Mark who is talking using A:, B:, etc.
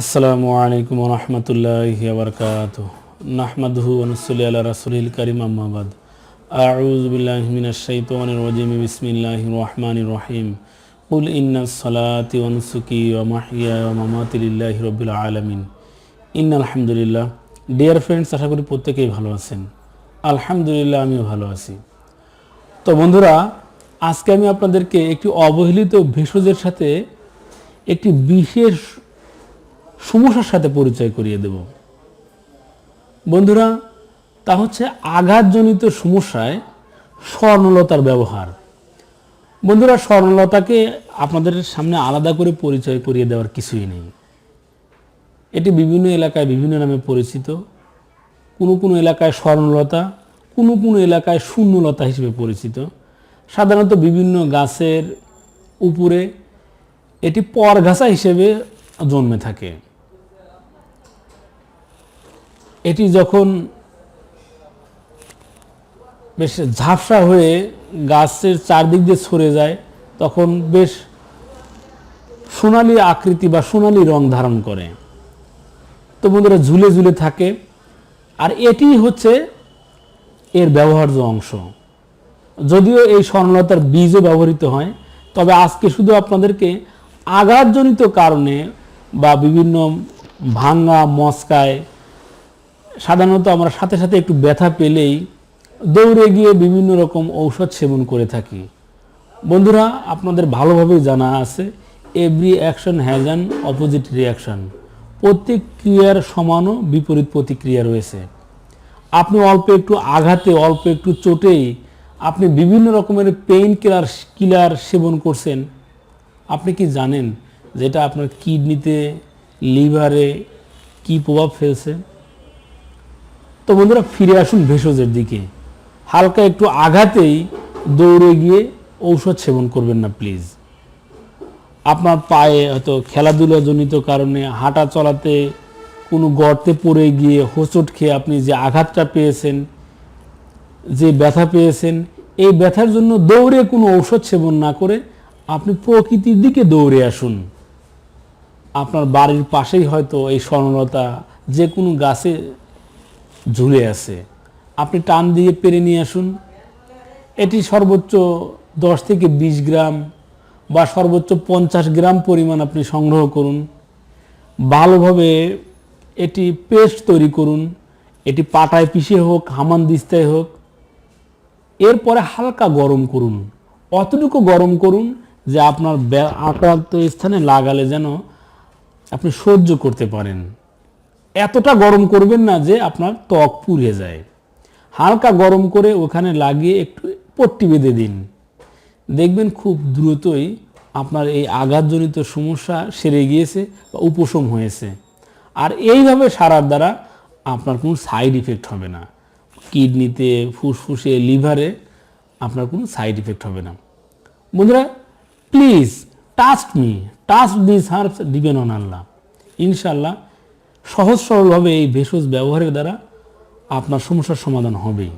A: আসসালামু আলাইকুম রহমতুল্লাহ বরকাত নাহমাদহু অনুসলি আল্লাহ রাসুলিল করিম আম্মাবাদ আউজ বিল্লাহ মিনাশ শাইতানির রাজিম, বিসমিল্লাহির রহমানির রহিম। কুল ইন্না সালাতি ওয়া নুসুকি ওয়া মাহইয়া ওয়া মামাতি লিল্লাহি রাব্বিল আলামিন। ইন্না আলহামদুলিল্লাহ ডিয়ার ফ্রেন্ডস আশা করি প্রত্যেকেই ভালো আছেন। আলহামদুলিল্লাহ, আমিও ভালো আছি। তো বন্ধুরা, আজকে আমি আপনাদেরকে একটি অবহেলিত ভেষজের সাথে একটি বিশেষ সমস্যার সাথে পরিচয় করিয়ে দেব। বন্ধুরা, তা হচ্ছে আঘাতজনিত সমস্যায় স্বর্ণলতার ব্যবহার। বন্ধুরা, স্বর্ণলতাকে আপনাদের সামনে আলাদা করে পরিচয় করিয়ে দেওয়ার কিছুই নেই। এটি বিভিন্ন এলাকায় বিভিন্ন নামে পরিচিত। কোনো কোনো এলাকায় স্বর্ণলতা, কোনো কোনো এলাকায় শূন্যলতা হিসেবে পরিচিত। সাধারণত বিভিন্ন গাছের উপরে এটি পরঘাসা হিসেবে জন্মে থাকে। এটি যখন বেশ ঝাপসা হয়ে গাছের চারদিক দিয়ে ছড়ে যায়, তখন বেশ সোনালি আকৃতি বা সোনালি রং ধারণ করে। তো বন্ধুরা, ঝুলে ঝুলে থাকে। আর এটি হচ্ছে এর ব্যবহার্য অংশ। যদিও এই স্বর্ণলতার বীজও ব্যবহৃত হয়, তবে আজকে শুধু আপনাদেরকে আঘাতজনিত কারণে বা বিভিন্ন ভাঙ্গা, মস্কায় সাধারণত আমরা সাথে সাথে একটু ব্যথা পেলেই দৌড়ে গিয়ে বিভিন্ন রকম ঔষধ সেবন করে থাকি। বন্ধুরা, আপনাদের ভালোভাবেই জানা আছে every action has an opposite reaction প্রত্যেক ক্রিয়ার সমানও বিপরীত প্রতিক্রিয়া রয়েছে। আপনি অল্প একটু আঘাতে, অল্প একটু চোটেই আপনি বিভিন্ন রকমের পেইন কিলার কিলার সেবন করছেন। আপনি কি জানেন যেটা আপনার কিডনিতে লিভারে কি প্রভাব ফেলছে? তো বন্ধুরা ফিরে আসুন ভেষজের দিকে। হালকা একটু আঘাতেই দৌড়ে গিয়ে ঔষধ সেবন করবেন না প্লিজ আপনার পায়ে হয়তো খেলাধুলাজনিত কারণে হাঁটা চলাতে কোনো গর্তে পড়ে গিয়ে হোঁচট খেয়ে আপনি যে আঘাতটা পেয়েছেন, যে ব্যথা পেয়েছেন, এই ব্যথার জন্য দৌড়ে কোনো ঔষধ সেবন না করে আপনি প্রকৃতির দিকে দৌড়ে আসুন। আপনার বাড়ির পাশেই হয়তো এই স্বর্ণলতা যে কোনো গাছে ঝুলে আছে। আপনি টান দিয়ে পেরে নিয়ে আসুন। এটি সর্বোচ্চ দশ থেকে বিশ গ্রাম বা সর্বোচ্চ পঞ্চাশ গ্রাম পরিমাণ আপনি সংগ্রহ করুন। ভালোভাবে এটি পেস্ট তৈরি করুন। এটি পাটায় পিষে হোক, হামান দিস্তায় হোক। এরপরে হালকা গরম করুন। অতটুকু গরম করুন যে আপনার আক্রান্ত স্থানে লাগালে যেন আপনি সহ্য করতে পারেন। এতটা গরম করবেন না যে আপনার ত্বক পুড়ে যায়। হালকা গরম করে ওখানে লাগিয়ে একটু পট্টি বেঁধে দিন। দেখবেন খুব দ্রুতই আপনার এই আঘাতজনিত সমস্যা সেরে গিয়েছে বা উপশম হয়েছে। আর এইভাবে সারার দ্বারা আপনার কোনো সাইড ইফেক্ট হবে না। কিডনিতে, ফুসফুসে, লিভারে আপনার কোনো সাইড ইফেক্ট হবে না। বন্ধুরা please trust me trust this herbs depend on আল্লাহ ইনশাল্লাহ সহজ সরলভাবে এই ভেষজ ব্যবহারের দ্বারা আপনার সমস্যার সমাধান হবেই।